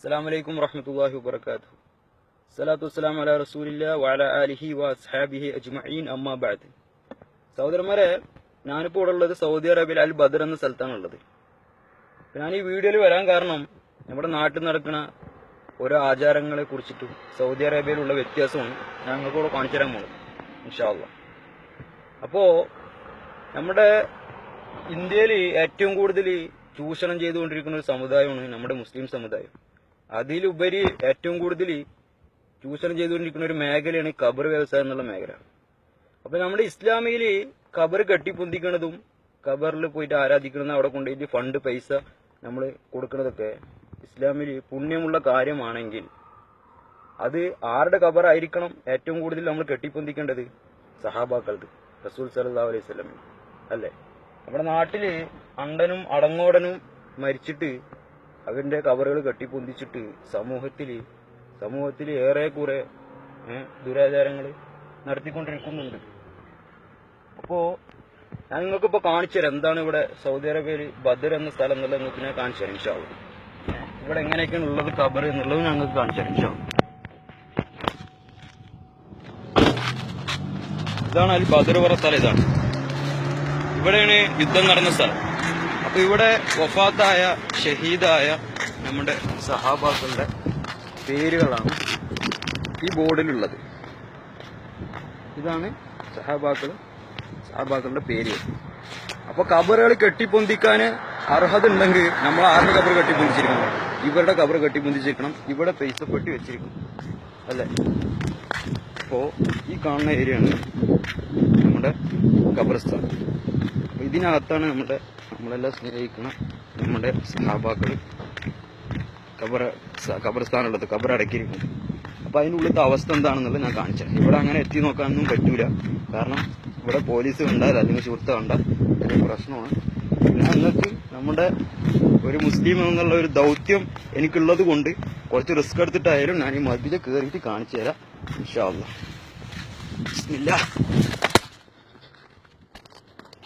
അസ്സാം വലൈക്കും വറഹമത്തല്ലാഹി വാത്തു സലാത്തു വസ്സലാം അല റസൂലില്ല വാല അലിഹി വസ്ഹാബിഹി അജ്മഈൻ. അമ്മ ബാദ് സഹോദരന്മാരെ ഞാനിപ്പോൾ ഇവിടെ ഉള്ളത് സൗദി അറേബ്യയിൽ അൽ ബദർ എന്ന സ്ഥലത്താണ് ഉള്ളത്. ഞാൻ ഈ വീഡിയോയിൽ വരാൻ കാരണം നമ്മുടെ നാട്ടിൽ നടക്കുന്ന ഓരോ ആചാരങ്ങളെ കുറിച്ചിട്ടും സൗദി അറേബ്യയിലുള്ള വ്യത്യാസവും ഞാൻ ഇവിടെ കാണിച്ചു തരാൻ പോകും ഇൻഷാല്ല അപ്പോൾ നമ്മുടെ ഇന്ത്യയിൽ ഏറ്റവും കൂടുതൽ ചൂഷണം ചെയ്തുകൊണ്ടിരിക്കുന്ന ഒരു സമുദായമാണ് നമ്മുടെ മുസ്ലിം സമുദായം. അതിലുപരി ഏറ്റവും കൂടുതൽ ചൂഷണം ചെയ്തുകൊണ്ടിരിക്കുന്ന ഒരു മേഖലയാണ് ഈ ഖബർ വ്യവസായം എന്നുള്ള മേഖല. അപ്പൊ നമ്മുടെ ഇസ്ലാമിയിൽ ഖബർ കെട്ടിപ്പൊന്തിക്കണതും കബറിൽ പോയിട്ട് ആരാധിക്കണതും അവിടെ കൊണ്ടുപോയിട്ട് ഫണ്ട് പൈസ നമ്മൾ കൊടുക്കുന്നതൊക്കെ ഇസ്ലാമിൽ പുണ്യമുള്ള കാര്യമാണെങ്കിൽ അത് ആരുടെ ഖബറായിരിക്കണം ഏറ്റവും കൂടുതൽ നമ്മൾ കെട്ടിപ്പൊന്തിക്കേണ്ടത് സഹാബാക്കളത് റസൂൽ സലഹ് അലൈഹി വസല്ലം അല്ലേ? നമ്മുടെ നാട്ടിൽ അണ്ടനും അടങ്ങോടനും മരിച്ചിട്ട് അവന്റെ കവറുകൾ കെട്ടിപ്പൊന്തിച്ചിട്ട് സമൂഹത്തിൽ സമൂഹത്തിൽ ഏറെക്കുറെ കുറെ ദുരാചാരങ്ങൾ നടത്തിക്കൊണ്ടിരിക്കുന്നുണ്ട്. അപ്പോൾ ഞാൻ നിങ്ങൾക്കിപ്പോൾ കാണിച്ചു തരാം എന്താണ് ഇവിടെ സൗദി അറേബ്യയിൽ ബദർ എന്ന സ്ഥലം എന്നുള്ളത് നിങ്ങൾക്ക് ഞാൻ കാണിച്ചു തരാം ഇൻഷാ അള്ളാ. ഇവിടെ എങ്ങനെയൊക്കെയാണ് ഉള്ളത് കബർ എന്നുള്ളത് ഞങ്ങൾക്ക് കാണിച്ചു തരാം ഇതാണ് അതിൽ ബദർ പറഞ്ഞ സ്ഥലം ഇതാണ്. ഇവിടെയാണ് യുദ്ധം നടന്ന സ്ഥലം. അപ്പൊ ഇവിടെ വഫാത്തായ ഷഹീദായ നമ്മുടെ സഹാബാക്കളുടെ പേരുകളാണ് ഈ ബോർഡിലുള്ളത്. ഇതാണ് സഹാബാക്കൾ സഹാബാക്കളുടെ പേര്. അപ്പൊ കബറുകൾ കെട്ടിപ്പൊന്തിക്കാൻ അർഹത ഉണ്ടെങ്കിൽ നമ്മൾ ആരുടെ കബർ കെട്ടിപ്പൊന്തിച്ചിരിക്കണം? ഇവരുടെ കബർ കെട്ടിപ്പൊന്തിച്ചിരിക്കണം. ഇവിടെ പൈസ പെട്ടി വെച്ചിരിക്കണം അല്ലേ? അപ്പോ ഈ കാണുന്ന ഏരിയ ആണ് നമ്മുടെ ഖബർസ്ഥാൻ അപ്പൊ ഇതിനകത്താണ് നമ്മുടെ നമ്മളെല്ലാം സ്നേഹിക്കുന്ന നമ്മുടെ സഹാബാക്കൾ കബറ കബർസ്ഥാനുള്ളത് ഖബർ അടക്കിയിരിക്കുന്നത് അപ്പൊ അതിനുള്ളിലത്തെ അവസ്ഥ എന്താണെന്നുള്ളത് ഞാൻ കാണിച്ചത് ഇവിടെ അങ്ങനെ എത്തി നോക്കാനൊന്നും പറ്റൂല. കാരണം ഇവിടെ പോലീസ് കണ്ടാൽ അല്ലെങ്കിൽ സുഹൃത്ത് കണ്ടാൽ ഒരു പ്രശ്നമാണ്. പിന്നെ നമ്മുടെ ഒരു മുസ്ലിം എന്നുള്ള ഒരു ദൗത്യം എനിക്കുള്ളത് കൊണ്ട് കുറച്ച് റിസ്ക് എടുത്തിട്ടായാലും ഞാൻ ഈ മദ്യത കയറിയിട്ട് കാണിച്ചു തരാം ബിസ്മില്ലാ.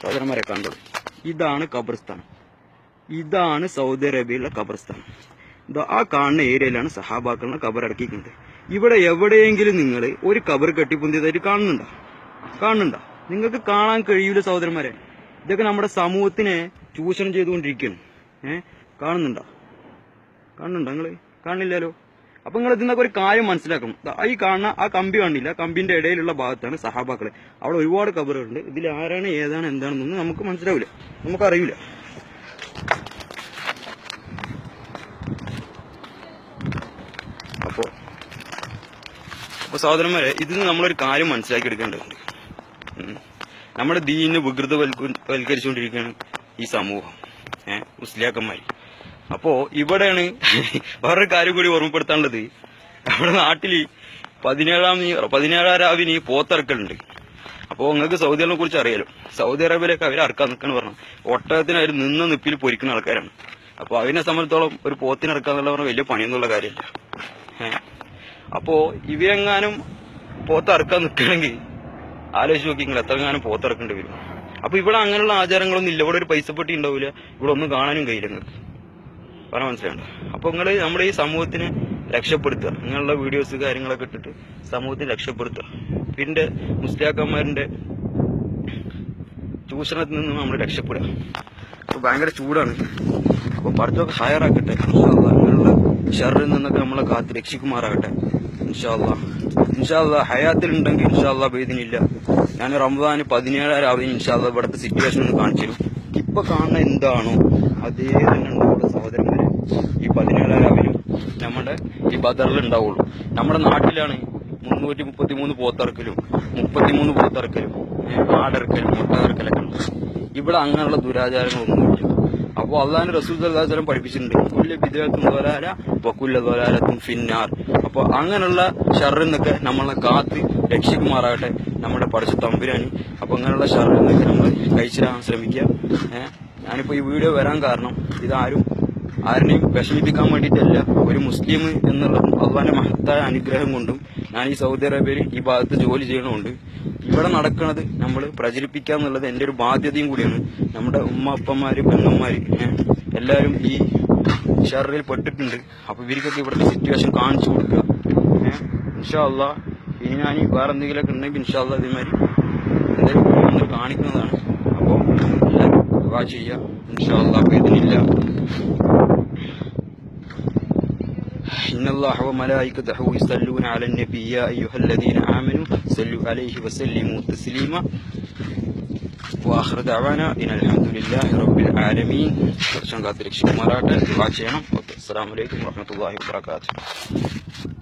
സഹോദരന്മാരെ കണ്ടത് ഇതാണ് ഖബർസ്ഥാൻ ഇതാണ് സൗദി അറേബ്യയിലെ ഖബർസ്ഥാൻ ആ കാണുന്ന ഏരിയയിലാണ് സഹാബാക്കളുടെ ഖബർ അടക്കിക്കുന്നത് ഇവിടെ എവിടെയെങ്കിലും നിങ്ങൾ ഒരു ഖബർ കെട്ടിപ്പൊന്തിയതായിട്ട് കാണുന്നുണ്ടോ? കാണുന്നുണ്ടോ? നിങ്ങൾക്ക് കാണാൻ കഴിയൂല സഹോദരന്മാരെ. ഇതൊക്കെ നമ്മുടെ സമൂഹത്തിനെ ചൂഷണം ചെയ്തുകൊണ്ടിരിക്കുകയാണ്. ഏഹ് കാണുന്നുണ്ടോ? കാണുന്നുണ്ടോ നിങ്ങൾ? കാണില്ലല്ലോ അപ്പൊ നിങ്ങൾ ഇതിന്നൊക്കെ ഒരു കാര്യം മനസ്സിലാക്കണം. ഈ കാണുന്ന ആ കമ്പി കാണില്ല കമ്പിന്റെ ഇടയിലുള്ള ഭാഗത്താണ് സഹാബാക്കൾ. അവിടെ ഒരുപാട് കബറുകളുണ്ട്. ഇതിൽ ആരാണ് ഏതാണ് എന്താണെന്നൊന്നും നമുക്ക് മനസ്സിലാവില്ല. നമുക്കറിയില്ല. അപ്പോ അപ്പൊ സഹോദരന്മാരെ ഇതിന് നമ്മളൊരു കാര്യം മനസ്സിലാക്കി എടുക്കേണ്ടതുണ്ട്. നമ്മുടെ ദീനിനെ വികൃതവൽക്കരിച്ചുകൊണ്ടിരിക്കുകയാണ് ഈ സമൂഹം. ഏഹ് മുസ്ലിയാക്കന്മാർ അപ്പോ ഇവിടെയാണ് വേറൊരു കാര്യം കൂടി ഓർമ്മപ്പെടുത്താനുള്ളത്. നമ്മുടെ നാട്ടിൽ പതിനേഴാം പതിനേഴാം രാവിന് പോത്തിറക്കലുണ്ട്. അപ്പോ നിങ്ങൾക്ക് സൗദി അറബിനെ കുറിച്ച് അറിയാലോ. സൗദി അറേബ്യയിലൊക്കെ അവർ അറക്കാൻ നിൽക്കണം പറഞ്ഞു. ഒട്ടകത്തിന് അവർ നിന്ന് നിപ്പിൽ പൊരിക്കുന്ന ആൾക്കാരാണ്. അപ്പൊ അതിനെ സംബന്ധിച്ചോളം ഒരു പോത്തിന് ഇറക്കാന്നുള്ള പറഞ്ഞാൽ വലിയ പണിയൊന്നുള്ള കാര്യമില്ല. അപ്പോ ഇവരെങ്ങാനും പോത്ത് അറക്കാൻ നിൽക്കണമെങ്കിൽ ആലോചിച്ച് നോക്കി നിങ്ങൾ എത്രങ്ങാനും പോത്തിറക്കേണ്ടി വരും. അപ്പൊ ഇവിടെ അങ്ങനെയുള്ള ആചാരങ്ങളൊന്നും ഇല്ല. ഇവിടെ ഒരു പൈസപ്പെട്ടി പെട്ടി ഉണ്ടാവില്ല ഇവിടെ ഒന്നും കാണാനും കഴിയില്ല നിങ്ങൾക്ക്. പറഞ്ഞ മനസ്സിലാണ്ട് അപ്പൊ നിങ്ങൾ നമ്മുടെ ഈ സമൂഹത്തിന് രക്ഷപ്പെടുത്തുക. ഇങ്ങനെയുള്ള വീഡിയോസ് കാര്യങ്ങളൊക്കെ ഇട്ടിട്ട് സമൂഹത്തിന് രക്ഷപ്പെടുത്തുക. പിന്നെ മുസ്ലിയാക്കന്മാരുടെ ചൂഷണത്തിൽ നിന്ന് നമ്മൾ രക്ഷപ്പെടുക. അപ്പൊ ഭയങ്കര ചൂടാണ്. അപ്പൊ പഠിച്ചൊക്കെ ഹയറാക്കട്ടെ. അങ്ങനെയുള്ള ഷറിൽ നിന്നൊക്കെ നമ്മളെ കാത്ത് രക്ഷിക്കുമാറാകട്ടെ. ഇൻഷാല്ല ഇൻഷാല്ല ഹയാത്തിലുണ്ടെങ്കിൽ ഇൻഷാല്ല പെയ്തിനില്ല ഞാൻ റംബാന് പതിനേഴാം രാവിലെ ഇൻഷാല്ല ഇവിടുത്തെ സിറ്റുവേഷൻ ഒന്ന് കാണിച്ചു ഇപ്പൊ കാണുന്ന എന്താണോ അതേ തന്നെ ഉണ്ടാവുള്ളൂ സഹോദരന്മാരെ. ഈ പതിനേഴാം രാവിലും നമ്മുടെ ഈ ബദറിൽ ഉണ്ടാവുള്ളൂ. നമ്മുടെ നാട്ടിലാണ് മുന്നൂറ്റി മുപ്പത്തി മൂന്ന് പോത്തിറക്കലും മുപ്പത്തിമൂന്ന് പോത്തിറക്കലും ഏഹ് ആടിറക്കലും മുട്ടയിറക്കലൊക്കെ ഉണ്ട്. ഇവിടെ അങ്ങനെയുള്ള ദുരാചാരങ്ങളൊന്നുമില്ല. അപ്പോൾ അള്ളാഹിന്റെ റസൂൽ സല്ലാസ്ലം പഠിപ്പിച്ചിട്ടുണ്ട്. കുല്യ വിദ്യാർത്ഥം തൊലാല വക്കുല്ല തൊലാലത്തും ഫിന്നാർ. അപ്പോൾ അങ്ങനെയുള്ള ഷറിൽ നിന്നൊക്കെ നമ്മളെ കാത്ത് രക്ഷിക്കുമാറാകട്ടെ നമ്മുടെ പഠിച്ച തമ്പുരാനി. അപ്പോൾ അങ്ങനെയുള്ള ഷറിൽ നിന്നൊക്കെ നമ്മൾ കഴിച്ചിടാൻ ശ്രമിക്കുക. ഞാനിപ്പോൾ ഞാനിപ്പോ ഈ വീഡിയോ വരാൻ കാരണം ഇതാരും ആരെയും വിഷമിപ്പിക്കാൻ വേണ്ടിയിട്ടല്ല. ഒരു മുസ്ലിം എന്നുള്ള അള്ളാന്റെ മഹത്തായ അനുഗ്രഹം കൊണ്ടും ഞാൻ ഈ സൗദി അറേബ്യയിൽ ഈ ഭാഗത്ത് ജോലി ചെയ്യണമുണ്ട് ഇവിടെ നടക്കുന്നത് നമ്മൾ പ്രചരിപ്പിക്കുക എന്നുള്ളത് എന്റെ ഒരു ബാധ്യതയും കൂടിയാണ്. നമ്മുടെ ഉമ്മ അപ്പന്മാര് പെങ്ങന്മാര് എല്ലാവരും ഈ ഷെറിൽ പെട്ടിട്ടുണ്ട്. അപ്പോൾ ഇവർക്കൊക്കെ ഇവിടുത്തെ സിറ്റുവേഷൻ കാണിച്ചു കൊടുക്കുക. ഇൻഷാ ഇൻഷാല്ല ഇനി ഞാൻ വേറെ എന്തെങ്കിലുമൊക്കെ ഉണ്ടെങ്കിൽ ഇൻഷാല്ല ഇതേമാതിരി എന്തെങ്കിലും കാണിക്കുന്നതാണ്. അപ്പോൾ എല്ലാവരും ചെയ്യുക. ഇൻഷാല്ല ഇതിനില്ല. إن الله وملائكته يصلون على النبي يا أيها الذين آمنوا صلوا عليه وسلموا تسليما وآخر دعوانا إن الحمد لله رب العالمين കുറച്ചും കാത്തിരക്ഷിക്കുമാറാട്ടെ ദുആ ചെയ്യണം ഓക്കെ അസ്സലാമു അലൈക്കും വറഹ്മത്തുള്ളാഹി വബറകാതുഹു